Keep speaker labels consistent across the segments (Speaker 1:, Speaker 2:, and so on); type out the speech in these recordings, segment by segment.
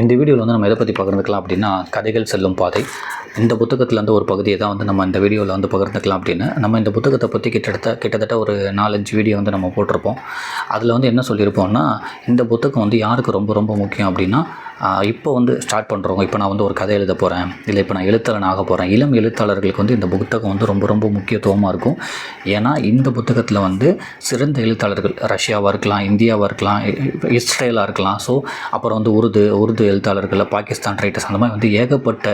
Speaker 1: இந்த வீடியோவில் வந்து நம்ம எதை பற்றி பகிர்ந்துக்கலாம் அப்படின்னா கதைகள் செல்லும் பாதை. இந்த புத்தகத்தில் வந்து ஒரு பகுதியை தான் வந்து நம்ம இந்த வீடியோவில் வந்து பகிர்ந்துக்கலாம் அப்படின்னு. நம்ம இந்த புத்தகத்தை பற்றி கிட்டத்தட்ட கிட்டத்தட்ட ஒரு நாலஞ்சு வீடியோ வந்து நம்ம போட்டிருப்போம். அதில் வந்து என்ன சொல்லியிருப்போம்னா இந்த புத்தகம் வந்து யாருக்கு ரொம்ப ரொம்ப முக்கியம் அப்படின்னா இப்போ வந்து ஸ்டார்ட் பண்ணுறவங்க இப்போ நான் வந்து ஒரு கதை எழுத போகிறேன் இல்லை இப்போ நான் எழுத்தாளன் ஆக போகிறேன் இளம் எழுத்தாளர்களுக்கு வந்து இந்த புத்தகம் வந்து ரொம்ப ரொம்ப முக்கியத்துவமாக இருக்கும். ஏன்னா இந்த புத்தகத்தில் வந்து சிறந்த எழுத்தாளர்கள் ரஷ்யாவாக இருக்கலாம் இந்தியாவாக இருக்கலாம் இ- இஸ்ரேலாக இருக்கலாம். ஸோ அப்புறம் வந்து உருது உருது எழுத்தாளர்கள் பாகிஸ்தான் ரைட்டர்ஸ் அந்த மாதிரி வந்து ஏகப்பட்ட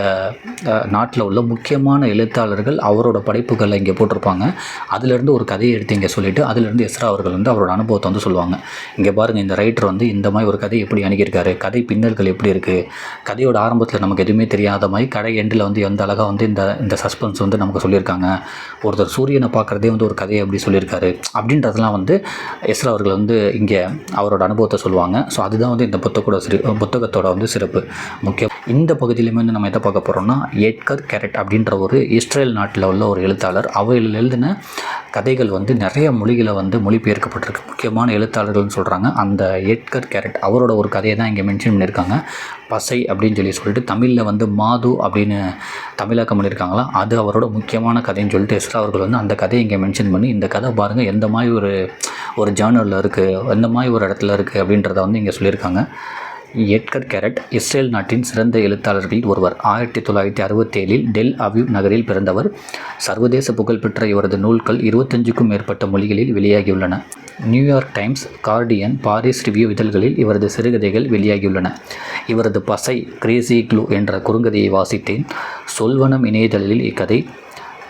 Speaker 1: நாட்டில் உள்ள முக்கியமான எழுத்தாளர்கள் அவரோட படைப்புகளை இங்கே போட்டிருப்பாங்க. அதிலிருந்து ஒரு கதையை எடுத்து இங்கே சொல்லிவிட்டு அதிலிருந்து எஸ்ரா அவர்கள் வந்து அவரோட அனுபவத்தை வந்து சொல்லுவாங்க. இங்கே பாருங்கள் இந்த ரைட்டர் வந்து இந்த மாதிரி ஒரு கதை எப்படி அணுகியிருக்காரு கதை பின்னல்கள் எப்படி இருக்குது கதையோட ஆரம்பத்தில் நமக்கு எதுவுமே தெரியாத மாதிரி கடை எண்டில் வந்து எந்த அழகாக வந்து இந்த இந்த சஸ்பென்ஸ் வந்து நமக்கு சொல்லியிருக்காங்க. ஒருத்தர் சூரியனை பார்க்குறதே வந்து ஒரு கதையை எப்படி சொல்லியிருக்காரு. அப்படின்றதெல்லாம் வந்து எஸ்ரா அவர்கள் வந்து இங்கே அவரோட அனுபவத்தை சொல்லுவாங்க. ஸோ அதுதான் வந்து இந்த புத்தகத்தோட சிறு புத்தகத்தோட வந்து சிறப்பு. முக்கியம் இந்த பகுதியிலுமே வந்து நம்ம எதை பார்க்க போகிறோம்னா ஏட்கர் கேரட் அப்படின்ற ஒரு இஸ்ரேல் நாட்டில் உள்ள ஒரு எழுத்தாளர். அவர் எழுதின கதைகள் வந்து நிறைய மொழிகளை வந்து மொழிபெயர்க்கப்பட்டிருக்கு. முக்கியமான எழுத்தாளர்கள்னு சொல்கிறாங்க அந்த எட்கர் கேரட் அவரோட ஒரு கதையை தான் இங்கே மென்ஷன் பண்ணியிருக்காங்க. பசை அப்படின்னு சொல்லி சொல்லிட்டு தமிழில் வந்து மாது அப்படின்னு தமிழாக்கம் பண்ணியிருக்காங்களா? அது அவரோட முக்கியமான கதைன்னு சொல்லிட்டு எஸ்ரா அவர்கள் வந்து அந்த கதையை இங்கே மென்ஷன் பண்ணி இந்த கதை பாருங்கள் எந்த மாதிரி ஒரு ஒரு ஜேர்னலில் இருக்குது எந்த மாதிரி ஒரு இடத்துல இருக்குது அப்படின்றத வந்து இங்கே சொல்லியிருக்காங்க. எட்கர் கேரட் இஸ்ரேல் நாட்டின் சிறந்த எழுத்தாளர்களில் ஒருவர். ஆயிரத்தி தொள்ளாயிரத்தி அறுபத்தேழில் டெல் அவிவ் நகரில் பிறந்தவர். சர்வதேச புகழ்பெற்ற இவரது நூல்கள் இருபத்தஞ்சுக்கும் மேற்பட்ட மொழிகளில் வெளியாகியுள்ளன. New York Times Guardian Paris Review இதழ்களில் இவரது சிறுகதைகள் வெளியாகியுள்ளன. இவரது பசை கிரேசி க்ளூ என்ற குறுங்கதையை வாசித்தேன். சொல்வனம் இணையதளில் இக்கதை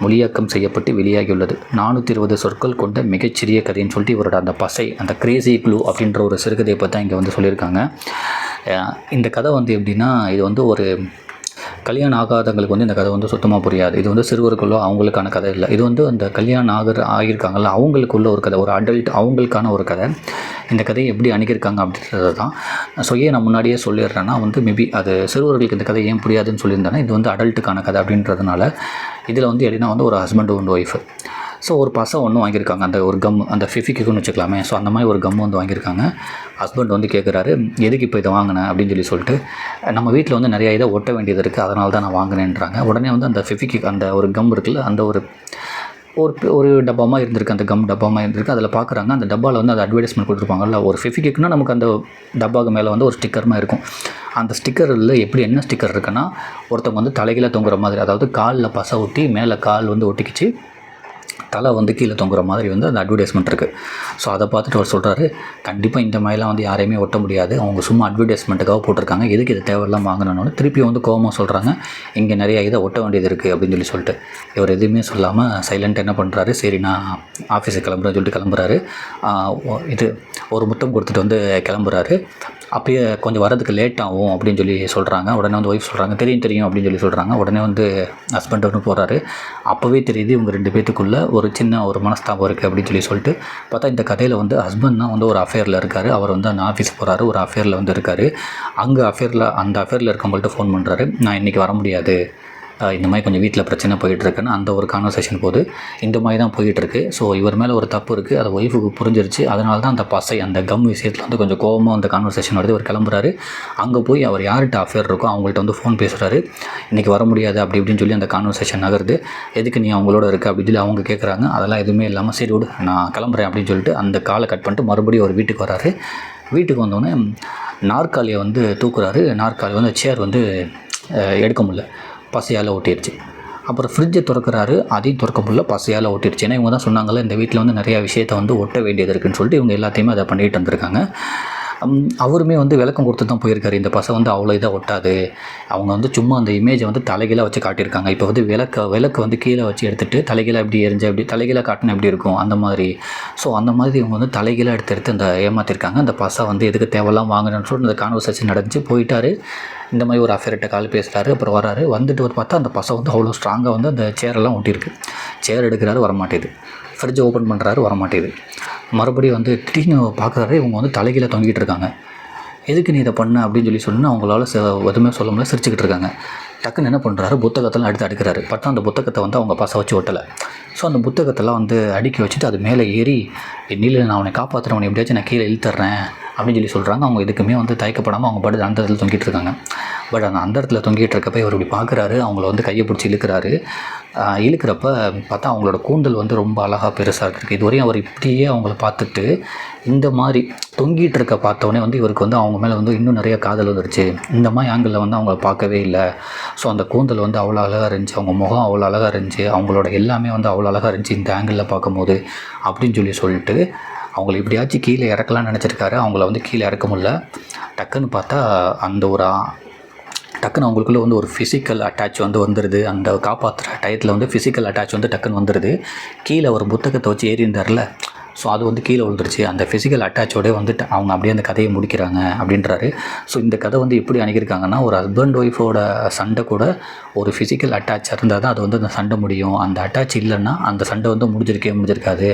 Speaker 1: மொழியாக்கம் செய்யப்பட்டு வெளியாகியுள்ளது. நானூற்றி இருபது சொற்கள் கொண்ட மிகச்சிறிய கதைன்னு சொல்லிட்டு இவரோட அந்த பசை அந்த கிரேசி க்ளூ அப்படின்ற ஒரு சிறுகதையை பற்றி இங்கே வந்து சொல்லியிருக்காங்க. இந்த கதை வந்து எப்படின்னா இது வந்து ஒரு கல்யாணம் ஆகாதவங்களுக்கு வந்து இந்த கதை வந்து சுத்தமாக புரியாது. இது வந்து சிறுவர்களும் அவங்களுக்கான கதை இல்லை. இது வந்து அந்த கல்யாணம் ஆகிற ஆகியிருக்காங்கல்ல அவங்களுக்குள்ள ஒரு கதை ஒரு அடல்ட் அவங்களுக்கான ஒரு கதை. இந்த கதையை எப்படி அணுகியிருக்காங்க அப்படின்றது தான். ஸோ ஏன் நான் முன்னாடியே சொல்லிடுறேன்னா வந்து மேபி அது சிறுவர்களுக்கு இந்த கதை ஏன் புரியாதுன்னு சொல்லியிருந்தேன்னா இது வந்து அடல்ட்டுக்கான கதை அப்படின்றதுனால இதில் வந்து எப்படின்னா வந்து ஒரு ஹஸ்பண்ட் அண்ட் ஒய்ஃபு ஸோ ஒரு பசம் ஒன்று வாங்கியிருக்காங்க. அந்த ஒரு கம் அந்த ஃபிஃபிக்குன்னு வச்சுக்கலாமே. ஸோ அந்த மாதிரி ஒரு கம் வந்து வாங்கியிருக்காங்க. ஹஸ்பண்ட் வந்து கேட்குறாரு எதுக்கு இப்போ இதை வாங்கினேன் அப்படின்னு சொல்லி சொல்லிட்டு நம்ம வீட்டில் வந்து நிறைய இதை ஒட்ட வேண்டியது இருக்குது அதனால தான் நான் வாங்கினேன்றாங்க. உடனே வந்து அந்த ஃபிஃபிக்கு அந்த ஒரு கம் இருக்குல்ல அந்த ஒரு ஒரு ஒரு டப்பாமாக இருந்திருக்கு. அந்த கம் டப்பாமாக இருந்திருக்கு. அதில் பார்க்குறாங்க அந்த டப்பாவில் வந்து அந்த அட்வர்டைஸ்மெண்ட் கொடுத்துருப்பாங்கல்ல ஒரு ஃபிஃபிக்குன்னா நமக்கு அந்த டப்பாக்கு மேலே வந்து ஒரு ஸ்டிக்கர்மா இருக்கும். அந்த ஸ்டிக்கரில் எப்படி என்ன ஸ்டிக்கர் இருக்குன்னா ஒருத்தவங்க வந்து தலைகீழ தொங்குற மாதிரி அதாவது காலில் பசை ஒட்டி மேலே கால் வந்து ஒட்டிக்கிச்சு. தலை வந்து கீழே தொங்குற மாதிரி வந்து அந்த அட்வர்டைஸ்மெண்ட் இருக்குது ஸோ அதை பார்த்துட்டு அவர் சொல்கிறாரு கண்டிப்பாக இந்த மாதிரிலாம் வந்து யாரையுமே ஒட்ட முடியாது. அவங்க சும்மா அட்வர்டைஸ்மெண்ட்டுக்காக போட்டிருக்காங்க. எதுக்கு இது தேவையெல்லாம் வாங்கணும்னு திருப்பி வந்து கோபமாக சொல்கிறாங்க இங்கே நிறைய இதை ஒட்ட வேண்டியது இருக்குது அப்படின்னு சொல்லி சொல்லிட்டு. இவர் எதுவுமே சொல்லாமல் சைலண்ட் என்ன பண்ணுறாரு சரி நான் ஆஃபீஸுக்கு கிளம்புறேன்னு சொல்லிட்டு கிளம்புறாரு. இது ஒரு முத்தம் கொடுத்துட்டு வந்து கிளம்புறாரு. அப்பயே கொஞ்சம் வரதுக்கு லேட் ஆகும் அப்படின்னு சொல்லி சொல்கிறாங்க உடனே வந்து ஒய்ஃப் சொல்கிறாங்க தெரியும் தெரியும் அப்படின்னு சொல்லி சொல்கிறாங்க உடனே வந்து ஹஸ்பண்ட் வந்து போகிறாரு அப்போவே தெரியுது இவங்க ரெண்டு பேத்துக்குள்ளே ஒரு சின்ன ஒரு மனஸ்தாபம் இருக்குது அப்படின்னு சொல்லி சொல்லிட்டு பார்த்தா இந்த கதையில் வந்து ஹஸ்பண்ட் தான் வந்து ஒரு அஃபேரில் இருக்கார். அவர் வந்து அந்த ஆஃபீஸ் போகிறாரு ஒரு அஃபேரில் வந்து இருக்கார். அங்கே அஃபேரில் அந்த அஃபேரில் இருக்கவங்கள்ட்ட ஃபோன் பண்ணுறாரு நான் இன்றைக்கி வர முடியாது. இந்த மாதிரி கொஞ்சம் வீட்டில் பிரச்சனை போயிட்டுருக்குன்னு அந்த ஒரு கான்வர்சேஷன் போது இந்த மாதிரி தான் போயிட்டுருக்கு. ஸோ இவர் மேலே ஒரு தப்பு இருக்குது அது ஒய்ஃபுக்கு புரிஞ்சிருச்சு. அதனால தான் அந்த பசை அந்த கம் விஷயத்தில் வந்து கொஞ்சம் கோவமாக அந்த கான்வர்சேஷன் வருது இவர் கிளம்புறாரு. அங்கே போய் அவர் யார்கிட்ட அஃபேர் இருக்கோ அவங்கள்ட்ட வந்து ஃபோன் பேசுகிறாரு இன்றைக்கி வர முடியாது அப்படி இப்படின்னு சொல்லி அந்த கான்வர்சேஷன் நகருது. எதுக்கு நீ அவங்களோட இருக்க? அப்படின்னு சொல்லி அவங்க கேட்குறாங்க அதெல்லாம் எதுவுமே இல்லாமல் சரி விடு நான் கிளம்புறேன் அப்படின்னு சொல்லிட்டு அந்த காலை கட் பண்ணிட்டு மறுபடியும் அவர் வீட்டுக்கு வராரு. வீட்டுக்கு வந்தோடனே நாற்காலியை வந்து தூக்குறாரு. நாற்காலி வந்து சேர் வந்து எடுக்க முடியல. பசையால் ஓட்டிடுச்சு அப்புறம் ஃப்ரிட்ஜை திறக்கிறாரு அதையும் திறக்க முடியல பசையால் ஓட்டிடுச்சு ஏன்னா இவங்க தான் சொன்னாங்கல்ல இந்த வீட்டில் வந்து நிறையா விஷயத்தை வந்து ஒட்ட வேண்டியது இருக்குன்னு சொல்லிட்டு இவங்க எல்லாத்தையுமே அதை பண்ணிட்டு வந்திருக்காங்க. அவருமே வந்து விளக்கம் கொடுத்து தான் போயிருக்காரு. இந்த பசை வந்து அவ்வளோ இதாக ஒட்டாது. அவங்க வந்து சும்மா அந்த இமேஜை வந்து தலைகீழாக வச்சு காட்டியிருக்காங்க. இப்போ வந்து விளக்க விளக்கு வந்து கீழே வச்சு எடுத்துகிட்டு தலைகீழாக எப்படி எரிஞ்சு அப்படி தலைகீழாக காட்டினா எப்படி இருக்கும்? அந்த மாதிரி. ஸோ அந்த மாதிரி இவங்க வந்து தலைகீழாக எடுத்து எடுத்து அந்த ஏமாற்றிருக்காங்க அந்த பசை வந்து எதுக்கு தேவையெல்லாம் வாங்கணும்னு சொல்லிட்டு அந்த கான்வர்சேஷன் நடந்துச்சு. போயிட்டாரு. இந்த மாதிரி ஒரு அஃபேர்கிட்ட கால் பேசுகிறாரு அப்புறம் வராரு வந்துட்டு ஒரு பார்த்தா அந்த பசை வந்து அவ்வளோ ஸ்ட்ராங்காக வந்து அந்த சேரெல்லாம் ஒட்டியிருக்கு. சேர் எடுக்கிறாரு. வரமாட்டேது. ஃப்ரிட்ஜை ஓப்பன் பண்ணுறாரு வரமாட்டேது மறுபடியும் வந்து திடீர்னு பார்க்குறாரு இவங்க வந்து தலைகீழ தொங்கிட்டு இருக்காங்க. எதுக்கு நீ இதை பண்ண அப்படின்னு சொல்லி சொன்னால் அவங்களால ச- எதுவுமே சொல்ல முடியல சிரிச்சுக்கிட்டு இருக்காங்க. டக்குன்னு என்ன பண்ணுறாரு புத்தகத்தெல்லாம் எடுத்து அடுக்கிறாரு. பட் அந்த புத்தகத்தை வந்து அவங்க பசை வச்சு ஒட்டலை. ஸோ அந்த புத்தகத்தெல்லாம் வந்து அடுக்கி வச்சுட்டு அது மேலே ஏறி நீல நான் அவனை காப்பாற்றுறவனை எப்படியாச்சும் நான் கீழே இழுத்துறேன். அப்படின்னு சொல்லி சொல்கிறாங்க அவங்க எதுக்குமே வந்து தயக்கப்படாமல் அவங்க பாட்டு அந்த இடத்துல தொங்கிட்டு இருக்காங்க. பட் அந்த அந்த இடத்துல தொங்கிட்டு இருக்கப்ப இவர் இப்படி பார்க்குறாரு அவங்கள வந்து கையை பிடிச்சி இழுக்கிறாரு. இழுக்கிறப்ப பார்த்தா அவங்களோட கூந்தல் வந்து ரொம்ப அழகாக பெருசாக இருக்குது இதுவரையும் அவர் இப்படியே அவங்கள பார்த்துட்டு இந்த மாதிரி தொங்கிட்டு இருக்க பார்த்தோன்னே வந்து இவருக்கு வந்து அவங்க மேலே வந்து இன்னும் நிறைய காதல் வந்துருச்சு. இந்த மாதிரி ஆங்கிளில் வந்து அவங்க பார்க்கவே இல்லை. ஸோ அந்த கூந்தல் வந்து அவ்வளோ அழகாக இருந்துச்சு. அவங்க முகம் அவ்வளோ அழகாக இருந்துச்சு. அவங்களோட எல்லாமே வந்து அவ்வளோ அழகாக இருந்துச்சு இந்த ஆங்கிளில் பார்க்கும்போது அப்படின்னு சொல்லி சொல்லிட்டு அவங்கள எப்படியாச்சும் கீழே இறக்கலாம்னு நினச்சிருக்காரு. அவங்கள வந்து கீழே இறக்க முடில டக்குன்னு பார்த்தா அந்த ஒரு டக்குன்னு அவங்களுக்குள்ளே வந்து ஒரு ஃபிசிக்கல் அட்டாச் வந்து வந்துடுது அந்த காப்பாற்றுற டயத்தில் வந்து ஃபிசிக்கல் அட்டாச் வந்து டக்குன்னு வந்துடுது கீழே ஒரு புத்தகத்தை வச்சு ஏறி இருந்தார்ல ஸோ அது வந்து கீழே விழுந்துருச்சு. அந்த ஃபிசிக்கல் அட்டாச்சோடே வந்துட்டு அவங்க அப்படியே அந்த கதையை முடிக்கிறாங்க அப்படின்றாரு. ஸோ இந்த கதை வந்து எப்படி அணுகியிருக்காங்கன்னா ஒரு ஹஸ்பண்ட் ஒய்ஃபோட சண்டை கூட ஒரு ஃபிசிக்கல் அட்டாச் இருந்தால் தான் அது வந்து அந்த சண்டை முடியும். அந்த அட்டாச் இல்லைன்னா அந்த சண்டை வந்து முடிஞ்சிருக்கே முடிஞ்சிருக்காது.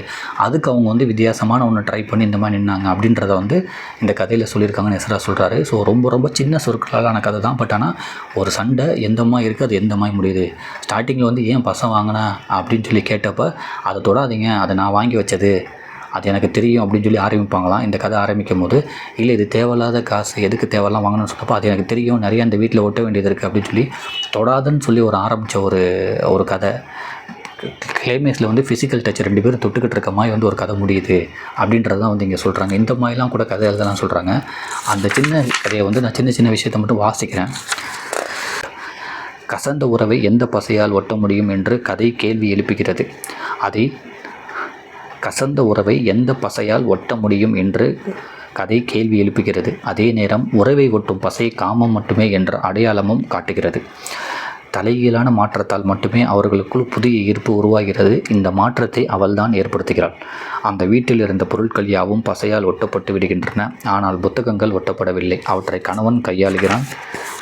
Speaker 1: அதுக்கு அவங்க வந்து வித்தியாசமான ஒன்று ட்ரை பண்ணி இந்த மாதிரி நின்னாங்க அப்படின்றத வந்து இந்த கதையில் சொல்லியிருக்காங்கன்னு எஸ்ரா சொல்கிறாரு ஸோ ரொம்ப ரொம்ப சின்ன சொற்களாலான கதை தான். பட் ஆனால் ஒரு சண்டை எந்த மாதிரி இருக்குது அது எந்த மாதிரி முடியுது? ஸ்டார்டிங்கில் வந்து ஏன் பசம் வாங்கினேன் அப்படின்னு சொல்லி கேட்டப்போ அதை தொடாதீங்க. அதை நான் வாங்கி வச்சது. அது எனக்கு தெரியும் அப்படின்னு சொல்லி ஆரம்பிப்பாங்களாம். இந்த கதை ஆரம்பிக்கும் போது இல்லை இது தேவையில்லாத காசு எதுக்கு தேவையெல்லாம் வாங்கணும்னு சொன்னப்போ அது எனக்கு தெரியும். நிறைய அந்த வீட்டில் ஒட்ட வேண்டியது இருக்குது அப்படின்னு சொல்லி தொடாதுன்னு சொல்லி ஒரு ஆரம்பித்த ஒரு ஒரு கதை. கிளைமேக்ஸில் வந்து ஃபிசிக்கல் டச் ரெண்டு பேரும் தொட்டுக்கிட்டு இருக்க மாதிரி வந்து ஒரு கதை முடியுது அப்படின்றது தான் வந்து இங்கே சொல்கிறாங்க இந்த மாதிரிலாம் கூட கதை எழுதலாம் சொல்கிறாங்க அந்த சின்ன கதையை வந்து நான் சின்ன சின்ன விஷயத்தை மட்டும் வாசிக்கிறேன். கசந்த உறவை எந்த பசையால் ஒட்ட முடியும்? என்று கதை கேள்வி எழுப்புகிறது. அதை கசந்த உறவை எந்த பசையால் ஒட்ட முடியும் என்று கதை கேள்வி எழுப்புகிறது. அதே நேரம் உறவை ஒட்டும் பசை காமம் மட்டுமே என்ற அடையாளமும் காட்டுகிறது. தலைகீழான மாற்றத்தால் மட்டுமே அவர்களுக்குள் புதிய ஈர்ப்பு உருவாகிறது. இந்த மாற்றத்தை அவள்தான் ஏற்படுத்துகிறாள். அந்த வீட்டில் இருந்த பொருட்கள் யாவும் பசையால் ஒட்டப்பட்டு விடுகின்றன. ஆனால் புத்தகங்கள் ஒட்டப்படவில்லை. அவற்றை கணவன் கையாளுகிறான்.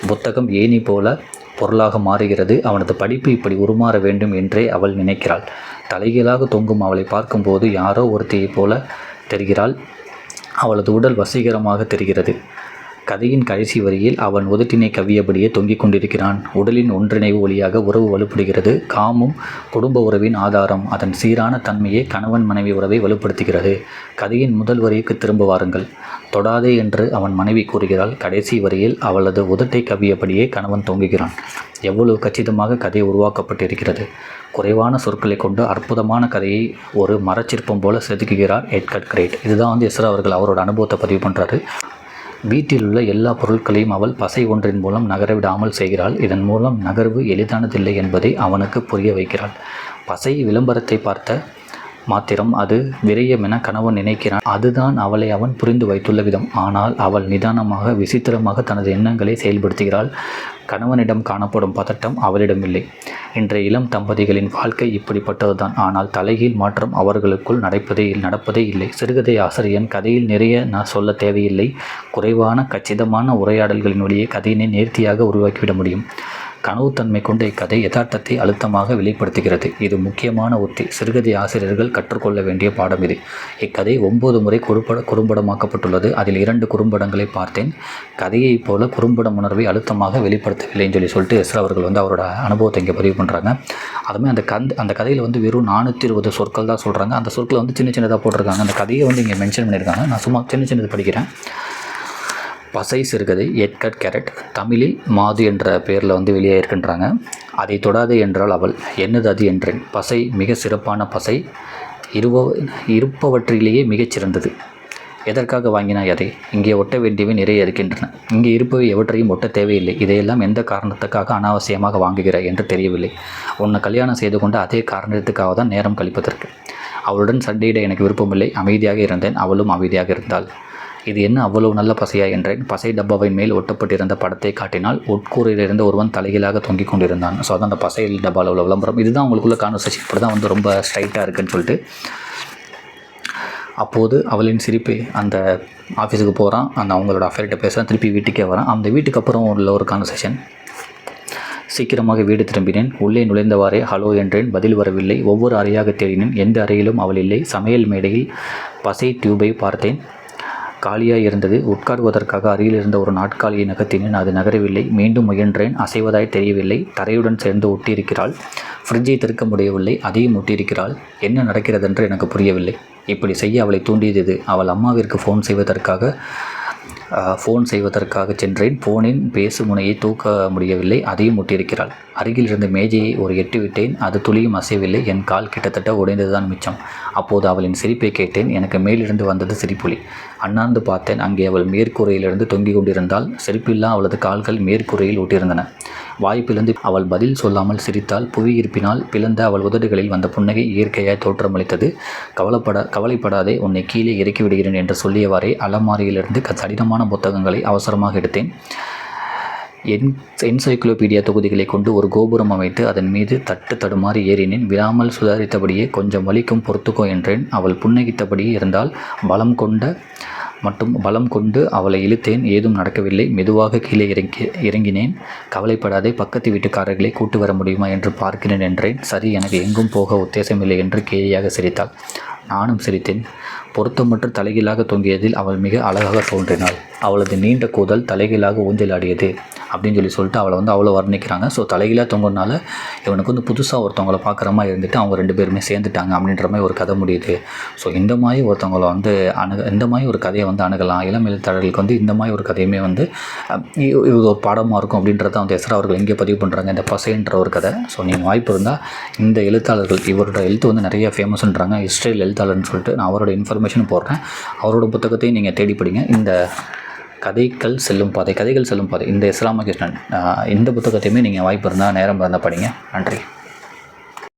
Speaker 1: புத்தகம் ஏணி போல பொருளாக மாறுகிறது. அவனது படிப்பு இப்படி உருமாற வேண்டும் என்றே அவள் நினைக்கிறாள். தலைகீழாக தொங்கும் அவளை பார்க்கும்போது யாரோ ஒருத்தியைப் போல தெரிகிறாள். அவளது உடல் வசீகரமாக தெரிகிறது. கதையின் கடைசி வரியில் அவன் உதட்டினை கவ்வியபடியே தொங்கிக் கொண்டிருக்கிறான். உடலின் ஒன்றிணைவு வழியாக உறவு வலுப்படுகிறது. காமும் குடும்ப உறவின் ஆதாரம். அதன் சீரான தன்மையே கணவன் மனைவி உறவை வலுப்படுத்துகிறது. கதையின் முதல் வரிக்கு திரும்ப வாருங்கள். தொடாதே என்று அவன் மனைவி கூறுகிறாள். கடைசி வரியில் அவளது உதட்டை கவ்வியபடியே கணவன் தொங்குகிறான். எவ்வளவு கச்சிதமாக கதை உருவாக்கப்பட்டிருக்கிறது. குறைவான சொற்களை கொண்டு அற்புதமான கதையை ஒரு மரச்சிற்பம் போல செதுக்குகிறார் எட்கட் கிரேட். இதுதான் வந்து எஸ்ரா அவர்கள் அவரோட அனுபவத்தை பதிவு பண்ணுறாரு வீட்டில் உள்ள எல்லா பொருட்களையும் அவள் பசை ஒன்றின் மூலம் நகரவிடாமல் செய்கிறாள். இதன் மூலம் நகர்வு எளிதானதில்லை என்பதை அவனுக்கு புரிய வைக்கிறாள். பசை விளம்பரத்தை பார்த்த மாத்திரம் அது விரயம் என கணவன் நினைக்கிறான். அதுதான் அவளை அவன் புரிந்து வைத்துள்ள விதம். ஆனால் அவள் நிதானமாக விசித்திரமாக தனது எண்ணங்களை செயல்படுத்துகிறாள். கணவனிடம் காணப்படும் பதட்டம் அவளிடம் இல்லை இன்றைய இளம் தம்பதிகளின் வாழ்க்கை இப்படிப்பட்டதுதான். ஆனால் தலைகீழ் மாற்றம் அவர்களுக்குள் நடப்பதே நடப்பதே இல்லை. சிறுகதை ஆசிரியன் கதையில் நிறைய நான் சொல்ல தேவையில்லை. குறைவான கச்சிதமான உரையாடல்களின் வழியே கதையினை நேர்த்தியாக உருவாக்கிவிட முடியும். கனவுத்தன்மை கொண்ட இக்கதை யதார்த்தத்தை அழுத்தமாக வெளிப்படுத்துகிறது. இது முக்கியமான உத்தி. சிறுகதை ஆசிரியர்கள் கற்றுக்கொள்ள வேண்டிய பாடம் இது. இக்கதை ஒன்பது முறை குறும்பட குறும்படமாக்கப்பட்டுள்ளது. அதில் இரண்டு குறும்படங்களை பார்த்தேன். கதையைப் போல குறும்படம் உணர்வை அழுத்தமாக வெளிப்படுத்தவில்லைன்னு சொல்லி சொல்லிட்டு எஸ்ரா அவர்கள் வந்து அவரோட அனுபவத்தை இங்கே பதிவு பண்ணுறாங்க அதுமே அந்த கந்த் அந்த கதையில் வந்து வெறும் நானூற்றி இருபது சொற்கள் தான் சொல்கிறாங்க அந்த சொற்களை வந்து சின்ன சின்னதாக போட்டிருக்காங்க. அந்த கதையை வந்து இங்கே மென்ஷன் பண்ணியிருக்காங்க. நான் சும்மா சின்ன சின்னது படிக்கிறேன். பசை சிறுகதை எட்கட் கேரட் தமிழில் மாது என்ற பெயரில் வந்து வெளியே இருக்கின்றாங்க. அதை தொடாதே என்றால் அவள் என்னது அது என்றேன். பசை மிக சிறப்பான பசை இருவ இருப்பவற்றிலேயே மிகச் சிறந்தது. எதற்காக வாங்கினாய் அதை? இங்கே ஒட்ட வேண்டியவை நிறைய இருக்கின்றன. இங்கே இருப்பவை எவற்றையும் ஒட்ட தேவையில்லை. இதையெல்லாம் எந்த காரணத்துக்காக அனாவசியமாக வாங்குகிறாய் என்று தெரியவில்லை. உன்னை கல்யாணம் செய்து கொண்ட அதே காரணத்துக்காக தான் நேரம் கழிப்பதற்கு. அவளுடன் சண்டையிட எனக்கு விருப்பமில்லை. அமைதியாக இருந்தேன். அவளும் அமைதியாக இருந்தாள். இது என்ன அவ்வளவு நல்ல பசையா என்றேன். பசை டப்பாவின் மேல் ஒட்டப்பட்டிருந்த படத்தை காட்டினால் உட்கூரையில் இருந்த ஒருவன் தலைகீழாக தொங்கிக் கொண்டிருந்தான். ஸோ அதான் அந்த பசை டப்பாவில் உள்ள விளம்பரம். இதுதான் உங்களுக்குள்ள கான்வர்சேஷன் இப்படி தான் வந்து ரொம்ப ஸ்ட்ரைட்டாக இருக்குன்னு சொல்லிட்டு. அப்போது அவளின் சிரிப்பு அந்த ஆஃபீஸுக்கு போகிறான் அந்த அவங்களோட அஃபேர்கிட்ட பேசுகிறான் திருப்பி வீட்டுக்கே வரான். அந்த வீட்டுக்கு அப்புறம் உள்ள ஒரு கான்வர்சேஷன் சீக்கிரமாக வீடு திரும்பினேன். உள்ளே நுழைந்தவாறே ஹலோ என்றேன். பதில் வரவில்லை. ஒவ்வொரு அறையாக தேடினேன். எந்த அறையிலும் அவள் இல்லை. சமையல் மேடையில் பசை டியூபை பார்த்தேன். காலியாக இருந்தது. உட்காருவதற்காக அருகில் இருந்த ஒரு நாட்காலியை நகர்த்தினேன். அது நகரவில்லை. மீண்டும் முயன்றேன். அசைவதாய் தெரியவில்லை. தரையுடன் சேர்ந்து ஒட்டியிருக்கிறாள். ஃப்ரிட்ஜை திறக்க முடியவில்லை. அதையும் ஒட்டியிருக்கிறாள். என்ன நடக்கிறதென்று எனக்கு புரியவில்லை. இப்படி செய்ய அவளை தூண்டியது அவள் அம்மாவிற்கு ஃபோன் செய்வதற்காக ஃபோன் செய்வதற்காக சென்றேன். ஃபோனின் பேசு முனையை தூக்க முடியவில்லை. அதையும் முட்டியிருக்கிறாள். அருகில் இருந்த மேஜையை ஒரு எட்டு விட்டேன் அது துளியும் அசையவில்லை. என் கால் கிட்டத்தட்ட உடைந்ததுதான் மிச்சம். அப்போது அவளின் சிரிப்பை கேட்டேன். எனக்கு மேலிருந்து வந்தது சிரிப்புலி. அண்ணாந்து பார்த்தேன். அங்கே அவள் மேற்கூரையிலிருந்து தொங்கிக் கொண்டிருந்தால் செருப்பில்லா அவளது கால்கள் மேற்கூரையில் ஒட்டியிருந்தன. வாய் அவள் பதில் சொல்லாமல் சிரித்தால் புவியீர்ப்பினால் பிளந்த அவள் உதடுகளில் வந்த புன்னகை இயற்கையாய் தோற்றமளித்தது. கவலைப்பட கவலைப்படாதே உன்னை கீழே இறக்கி விடுகிறேன் என்று சொல்லியவாறே அலமாரியிலிருந்து கடினமான புத்தகங்களை அவசரமாக எடுத்தேன். என் என்சைக்ளோபீடியா தொகுதிகளை கொண்டு ஒரு கோபுரம் அமைத்து அதன் மீது தட்டு தடுமாறி ஏறினேன். விழாமல் சுதாரித்தபடியே கொஞ்சம் வலிக்கும் பொறுத்துக்கோ என்றேன். அவள் புன்னகித்தபடியே இருந்தால் பலம் கொண்ட மட்டும் பலம் கொண்டு அவளை இழுத்தேன். ஏதும் நடக்கவில்லை. மெதுவாக கீழே இறங்கி இறங்கினேன். கவலைப்படாதே பக்கத்து வீட்டுக்காரர்களை கூட்டு வர முடியுமா என்று பார்க்கிறேன் என்றேன். சரி எனக்கு எங்கும் போக உத்தேசமில்லை என்று கேலியாக சிரித்தாள். நானும் சிரித்தேன். பொருத்தமற்ற தலைகீழாக தொங்கியதில் அவள் மிக அழகாக தோன்றினாள். அவளது நீண்ட கூதல் தலைகீழாக ஊஞ்சலாடியது. அப்படின்னு சொல்லி சொல்லிட்டு அவளை வந்து அவ்வளோ வர்ணிக்கிறாங்க. ஸோ தலைகீழாக தொங்குனால இவனுக்கு வந்து புதுசாக ஒருத்தவங்கள பார்க்குற மாதிரி இருந்துட்டு அவங்க ரெண்டு பேருமே சேர்ந்துட்டாங்க அப்படின்ற மாதிரி ஒரு கதை முடியுது. ஸோ இந்த மாதிரி ஒருத்தவங்கள வந்து அணுக இந்த மாதிரி ஒரு கதையை வந்து அணுகலாம். இளம் எழுத்தாளர்களுக்கு வந்து இந்த மாதிரி ஒரு கதையுமே வந்து இது ஒரு பாடமாக இருக்கும் அப்படின்றத வந்து எஸ்ரா அவர்கள் இங்கே பதிவு பண்ணுறாங்க இந்த பசைன்ற ஒரு கதை. ஸோ நீங்கள் வாய்ப்பு இருந்தால் இந்த எழுத்தாளர்கள் இவரோட எழுத்து வந்து நிறைய ஃபேமஸ்ன்றாங்க இஸ்ரேல் எழுத்தாளர்னு சொல்லிட்டு நான் அவரோட இன்ஃபர்மேஷன் போடுறேன். அவரோட புத்தகத்தையும் நீங்கள் தேடி படிங்க. இந்த கதைகள் செல்லும் பாதை கதைகள் செல்லும் பாதை. இந்த இஸ்லாம கிருஷ்ணன் இந்த புத்தகத்தையுமே நீங்கள் வாய்ப்பு இருந்தால் நேரம் இருந்தால் படிங்க. நன்றி.